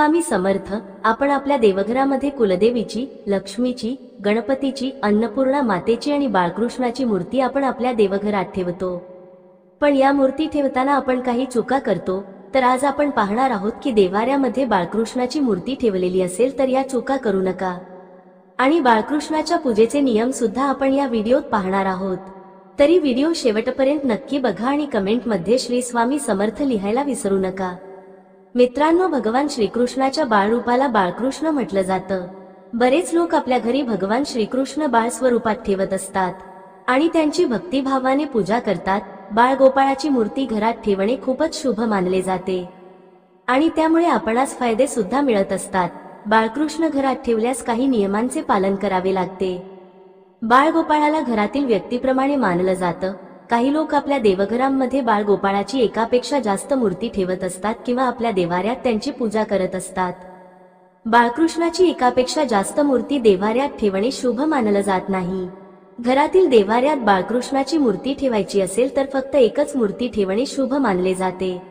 स्वामी समर्थ आपण आपल्या देवघरामध्ये कुलदेवीची लक्ष्मीची गणपतीची अन्नपूर्णा मातेची आणि बाळकृष्णाची मूर्ती आपण आपल्या देवघरात ठेवतो. पण या मूर्ती ठेवताना आपण काही चुका करतो तर आज आपण पाहणार आहोत की देवाऱ्यामध्ये बाळकृष्णाची मूर्ती ठेवलेली असेल तर या चुका करू नका. आणि बाळकृष्णाच्या पूजेचे नियम सुद्धा आपण या व्हिडिओत पाहणार आहोत. तरी व्हिडिओ शेवटपर्यंत नक्की बघा आणि कमेंटमध्ये श्री स्वामी समर्थ लिहायला विसरू नका. मित्रांनो भगवान श्रीकृष्णाच्या बाळरूपाला बाळकृष्ण म्हटलं जातं. बरेच लोक आपल्या घरी भगवान श्रीकृष्ण बाळ स्वरूपात ठेवत असतात. आणि त्यांची भक्तिभावाने पूजा करतात. बाळ गोपाळाची मूर्ती घरात ठेवणे खूपच शुभ मानले जाते. आणि त्यामुळे आपणास फायदे सुद्धा मिळत असतात. बाळकृष्ण घरात ठेवल्यास काही नियमांचे पालन करावे लागते. बाळ गोपाळाला घरातील व्यक्तीप्रमाणे मानलं जातं. काही लोक आपल्या देवघरांमध्ये बाळ गोपाळाची एकापेक्षा जास्त मूर्ती ठेवत असतात किंवा आपल्या देवाऱ्यात त्यांची पूजा करत असतात. बाळकृष्णाची एकापेक्षा जास्त मूर्ती देवाऱ्यात ठेवणे शुभ मानलं जात नाही. घरातील देवाऱ्यात बाळकृष्णाची मूर्ती ठेवायची असेल तर फक्त एकच मूर्ती ठेवणे शुभ मानले जाते.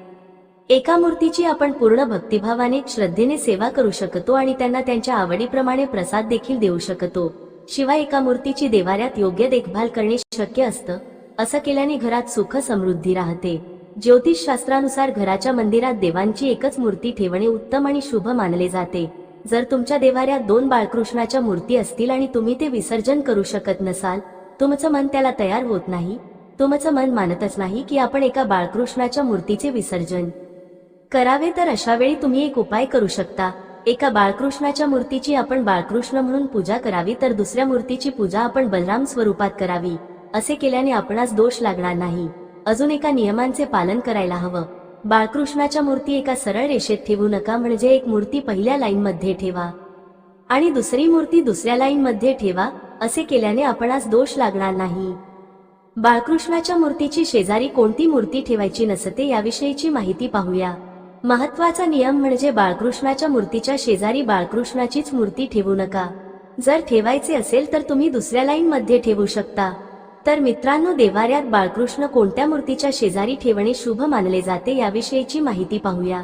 एका मूर्तीची आपण पूर्ण भक्तिभावाने श्रद्धेने सेवा करू शकतो आणि त्यांना त्यांच्या आवडीप्रमाणे प्रसाद देखील देऊ शकतो. शिवाय एका मूर्तीची देवाऱ्यात योग्य देखभाल करणे शक्य असतं. असं केल्याने घरात सुख समृद्धी राहते. ज्योतिष शास्त्रानुसार घराच्या मंदिरात देवांची एकच मूर्ती ठेवणे उत्तम आणि शुभ मानले जाते. जर तुमच्या देवाऱ्यात दोन बाळकृष्णाच्या मूर्ती असतील आणि तुम्ही ते विसर्जन करू शकत नसाल तुमचं मन त्याला तयार होत नाही. तुमचं मन मानतच नाही की आपण एका बाळकृष्णाच्या मूर्तीचे विसर्जन करावे तर अशा वेळी तुम्ही एक उपाय करू शकता. एका बाळकृष्णाच्या मूर्तीची आपण बाळकृष्ण म्हणून पूजा करावी तर दुसऱ्या मूर्तीची पूजा आपण बलराम स्वरूपात करावी. असे केल्याने आपणास दोष लागणार नाही. अजून एका नियमांचे पालन करायला हवं. बाळकृष्णाच्या मूर्ती एका सरळ रेषेत ठेवू नका म्हणजे एक मूर्ती पहिल्या लाईन मध्ये ठेवा. आणि दुसरी मूर्ती दुसऱ्या लाईन मध्ये ठेवा असे केल्याने आपणास दोष लागणार नाही. बाळकृष्णाच्या मूर्तीची शेजारी कोणती मूर्ती ठेवायची नसते याविषयीची माहिती पाहूया. महत्त्वाचा नियम म्हणजे बाळकृष्णाच्या मूर्तीच्या शेजारी बाळकृष्णाचीच मूर्ती ठेवू नका. जर ठेवायचे असेल तर तुम्ही दुसऱ्या लाईन मध्ये ठेवू शकता. तर मित्रांनो देवाऱ्यात बाळकृष्ण कोणत्या मूर्तीच्या शेजारी ठेवणे शुभ मानले जाते याविषयीची माहिती पाहूया.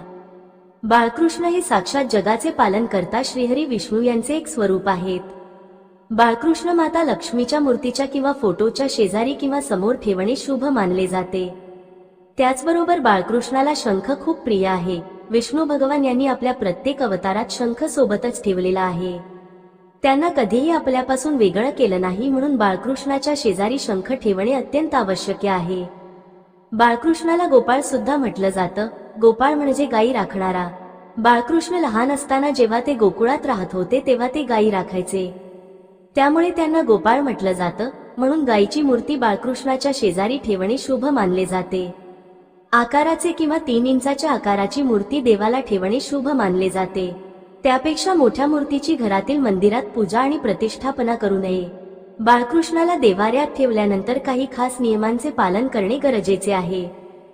बाळकृष्ण हे साक्षात जगाचे पालन करता श्रीहरी विष्णू यांचे एक स्वरूप आहेत. बाळकृष्ण माता लक्ष्मीच्या मूर्तीच्या किंवा फोटोच्या शेजारी किंवा समोर ठेवणे शुभ मानले जाते. त्याचबरोबर बाळकृष्णाला शंख खूप प्रिय आहे. विष्णू भगवान यांनी आपल्या प्रत्येक अवतारात शंख सोबतच ठेवलेला आहे. त्यांना कधीही आपल्यापासून वेगळं केलं नाही म्हणून बाळकृष्णाच्या शेजारी शंख ठेवणे अत्यंत आवश्यक आहे. बाळकृष्णाला गोपाळ सुद्धा म्हटलं जातं गोपाळ म्हणजे गायी राखणारा. बाळकृष्ण लहान असताना जेव्हा ते गोकुळात राहत होते तेव्हा ते गायी राखायचे. त्यामुळे त्यांना गोपाळ म्हटलं जातं म्हणून गायीची मूर्ती बाळकृष्णाच्या शेजारी ठेवणे शुभ मानले जाते. आकाराचे किंवा तीन इंचाच्या आकाराची मूर्ती देवाला ठेवणे शुभ मानले जाते. त्यापेक्षा मोठ्या मूर्तीची घरातील मंदिरात पूजा आणि प्रतिष्ठापना करू नये. बाळकृष्णाला देवाऱ्यात ठेवल्यानंतर काही खास नियमांचे पालन करणे गरजेचे आहे.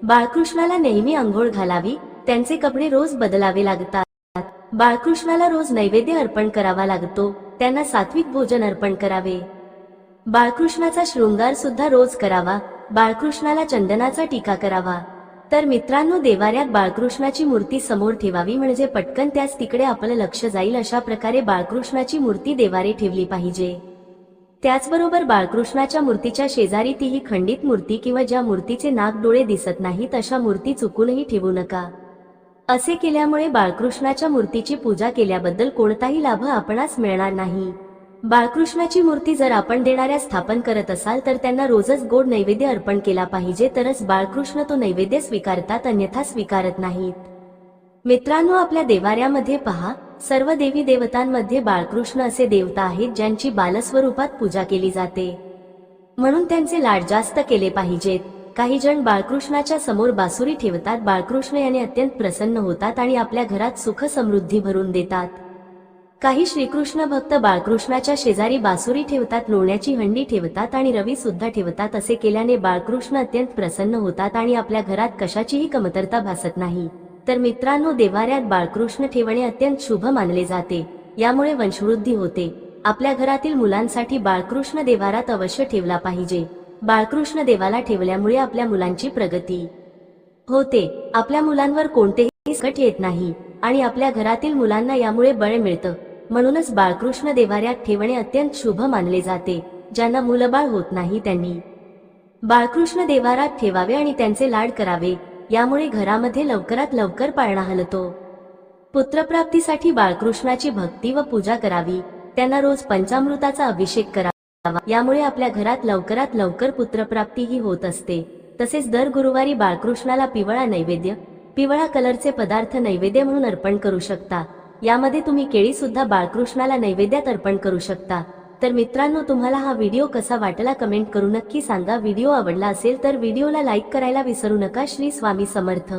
बाळकृष्णाला नेहमी आंघोळ घालावी त्यांचे कपडे रोज बदलावे लागतात. बाळकृष्णाला रोज नैवेद्य अर्पण करावा लागतो त्यांना सात्विक भोजन अर्पण करावे. बाळकृष्णाचा शृंगार सुद्धा रोज करावा बाळकृष्णाला चंदनाचा टीका करावा. तर मित्रांनो देवाऱ्यात बाळकृष्णाची मूर्ती समोर ठेवावी म्हणजे पटकन त्याच तिकडे आपलं लक्ष जाईल अशा प्रकारे बाळकृष्णाची मूर्ती देवारे ठेवली पाहिजे. त्याचबरोबर बाळकृष्णाच्या मूर्तीच्या शेजारी ती ही खंडित मूर्ती किंवा ज्या मूर्तीचे नाक डोळे दिसत नाहीत अशा मूर्ती चुकूनही ठेवू नका. असे केल्यामुळे बाळकृष्णाच्या मूर्तीची पूजा केल्याबद्दल कोणताही लाभ आपणास मिळणार नाही. बाळकृष्णाची मूर्ती जर आपण देणाऱ्या स्थापन करत असाल तर त्यांना रोजच गोड नैवेद्य अर्पण केला पाहिजे तरच बाळकृष्ण तो नैवेद्य स्वीकारतात अन्यथा स्वीकारत नाहीत. मित्रांनो आपल्या देवाऱ्यामध्ये पहा सर्व देवी देवतांमध्ये बाळकृष्ण असे देवता आहेत ज्यांची बालस्वरूपात पूजा केली जाते. म्हणून त्यांचे लाड जास्त केले पाहिजेत. काही जण बाळकृष्णाच्या समोर बासुरी ठेवतात बाळकृष्ण याने अत्यंत प्रसन्न होतात आणि आपल्या घरात सुख समृद्धी भरून देतात. काही श्रीकृष्ण भक्त बाळकृष्णाच्या शेजारी बासुरी ठेवतात लोण्याची हंडी ठेवतात आणि रवी सुद्धा ठेवतात. असे केल्याने बाळकृष्ण अत्यंत प्रसन्न होतात आणि आपल्या घरात कशाचीही कमतरता भासत नाही. तर मित्रांनो देवाऱ्यात बाळकृष्ण ठेवणे अत्यंत शुभ मानले जाते. यामुळे वंशवृद्धी होते. आपल्या घरातील मुलांसाठी बाळकृष्ण देवारात अवश्य ठेवला पाहिजे. बाळकृष्ण देवाला ठेवल्यामुळे आपल्या मुलांची प्रगती होते. आपल्या मुलांवर कोणतेही संकट येत नाही आणि आपल्या घरातील मुलांना यामुळे बळ मिळतं. म्हणूनच बाळकृष्ण देवाऱ्यात ठेवणे अत्यंत शुभ मानले जाते ज्यांना मुलबाळ होत नाही त्यांनी. बाळकृष्ण देवारात ठेवावे आणि त्यांचे लाड करावे यामुळे घरामध्ये लवकरात लवकर पाळणा हलतो. पुत्रप्राप्तीसाठी बाळकृष्णाची भक्ती व पूजा करावी त्यांना रोज पंचामृताचा अभिषेक करावा यामुळे आपल्या घरात लवकरात लवकर पुत्रप्राप्तीही होत असते. तसेच दर गुरुवारी बाळकृष्णाला पिवळा नैवेद्य पिवळा कलरचे पदार्थ नैवेद्य म्हणून अर्पण करू शकता. यामध्ये तुम्ही केळी सुद्धा बाळकृष्णाला नैवेद्यात अर्पण करू शकता. तर मित्रांनो तुम्हाला हा व्हिडिओ कसा वाटला कमेंट करू नक्की सांगा. व्हिडिओ आवडला असेल तर व्हिडिओला लाईक करायला विसरू नका. श्री स्वामी समर्थ.